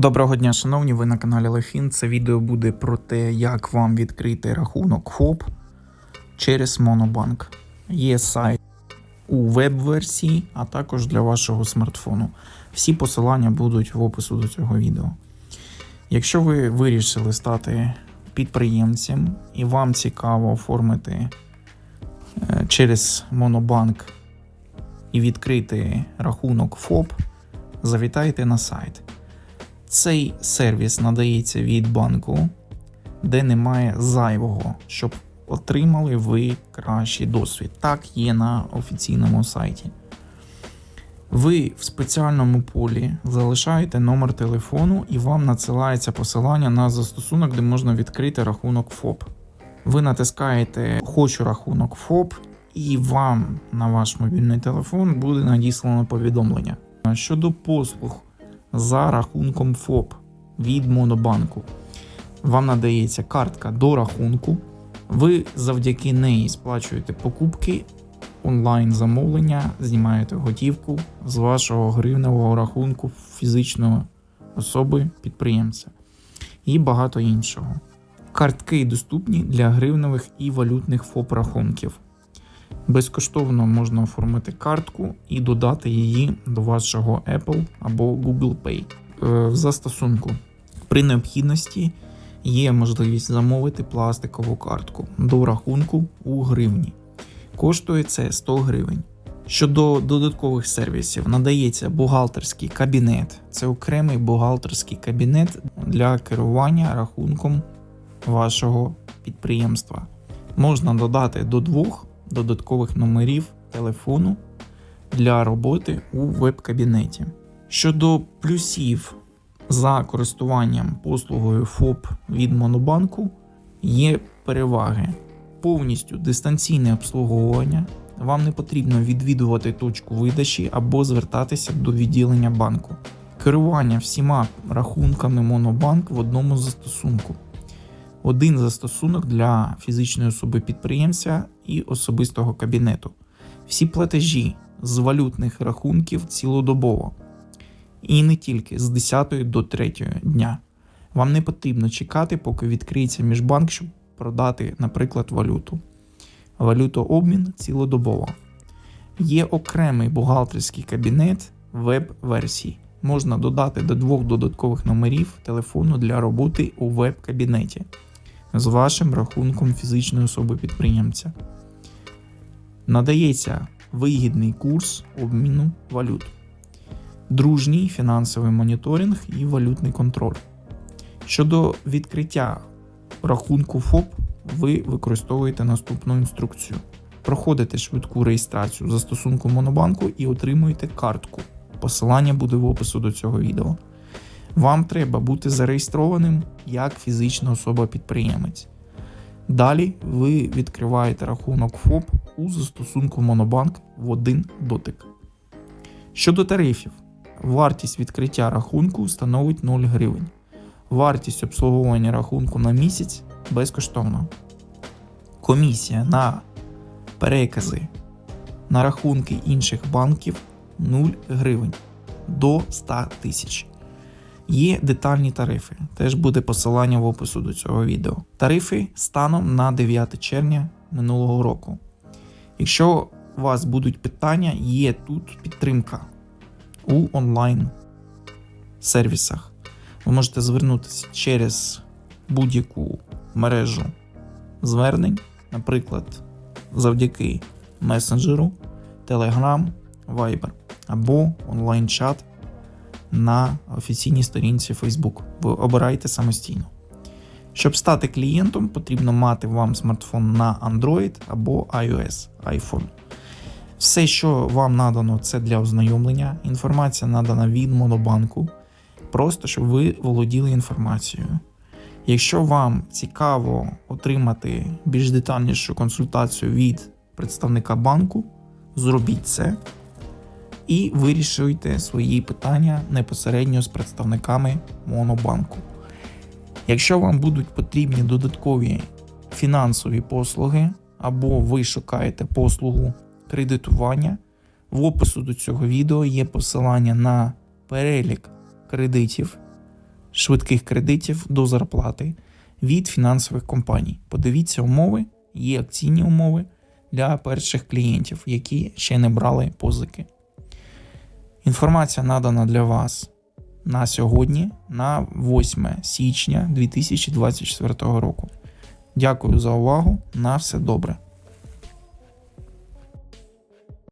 Доброго дня, шановні, ви на каналі Лефін. Це відео буде про те, як вам відкрити рахунок ФОП через Монобанк. Є сайт у веб-версії, а також для вашого смартфону. Всі посилання будуть в опису до цього відео. Якщо ви вирішили стати підприємцем і вам цікаво оформити е, через Монобанк і відкрити рахунок ФОП, завітайте на сайт. Цей сервіс надається від банку, де немає зайвого, щоб отримали ви кращий досвід. Так є на офіційному сайті. Ви в спеціальному полі залишаєте номер телефону і вам надсилається посилання на застосунок, де можна відкрити рахунок ФОП. Ви натискаєте Хочу рахунок ФОП, і вам на ваш мобільний телефон буде надіслано повідомлення. Щодо послуг за рахунком ФОП від Монобанку. Вам надається картка до рахунку. Ви завдяки неї сплачуєте покупки, онлайн замовлення, знімаєте готівку з вашого гривневого рахунку фізичної особи підприємця і багато іншого. Картки доступні для гривневих і валютних ФОП рахунків. Безкоштовно можна оформити картку і додати її до вашого Apple або Google Pay. Е, В застосунку при необхідності є можливість замовити пластикову картку до рахунку у гривні. Коштує це 100 гривень. Щодо додаткових сервісів, надається бухгалтерський кабінет. Це окремий бухгалтерський кабінет для керування рахунком вашого підприємства. Можна додати до двох додаткових номерів телефону для роботи у веб-кабінеті. Щодо плюсів за користуванням послугою ФОП від Монобанку, є переваги. Повністю дистанційне обслуговування. Вам не потрібно відвідувати точку видачі або звертатися до відділення банку. Керування всіма рахунками Монобанк в одному застосунку один застосунок для фізичної особи підприємця і особистого кабінету. Всі платежі з валютних рахунків цілодобово. І не тільки з 10 до 3 дня. Вам не потрібно чекати, поки відкриється міжбанк, щоб продати, наприклад, валюту. Валютообмін цілодобово. Є окремий бухгалтерський кабінет веб-версії. Можна додати до двох додаткових номерів телефону для роботи у веб-кабінеті з вашим рахунком фізичної особи підприємця. Надається вигідний курс обміну валют, дружній фінансовий моніторинг і валютний контроль. Щодо відкриття рахунку ФОП, ви використовуєте наступну інструкцію. Проходите швидку реєстрацію в застосунку Монобанку і отримуєте картку. Посилання буде в опису до цього відео. Вам треба бути зареєстрованим як фізична особа-підприємець. Далі ви відкриваєте рахунок ФОП у застосунку Монобанк в один дотик. Щодо тарифів, вартість відкриття рахунку становить 0 гривень. Вартість обслуговування рахунку на місяць безкоштовно. Комісія на перекази на рахунки інших банків 0 гривень до 100 тисяч. Є детальні тарифи, теж буде посилання в опису до цього відео. Тарифи станом на 9 червня минулого року. Якщо у вас будуть питання, є тут підтримка у онлайн сервісах. Ви можете звернутися через будь-яку мережу звернень, наприклад, завдяки месенджеру, Telegram, Viber або онлайн-чат на офіційній сторінці Facebook. Ви обираєте самостійно. Щоб стати клієнтом, потрібно мати вам смартфон на Android або iOS iPhone. Все, що вам надано, це для ознайомлення. Інформація надана від Монобанку, просто щоб ви володіли інформацією. Якщо вам цікаво отримати більш детальнішу консультацію від представника банку, зробіть це і вирішуйте свої питання непосередньо з представниками Монобанку. Якщо вам будуть потрібні додаткові фінансові послуги, або ви шукаєте послугу кредитування, в опису до цього відео є посилання на перелік кредитів швидких кредитів до зарплати від фінансових компаній. Подивіться умови, є акційні умови для перших клієнтів, які ще не брали позики. Інформація надана для вас на сьогодні, на 8 січня 2024 року. Дякую за увагу. На все добре.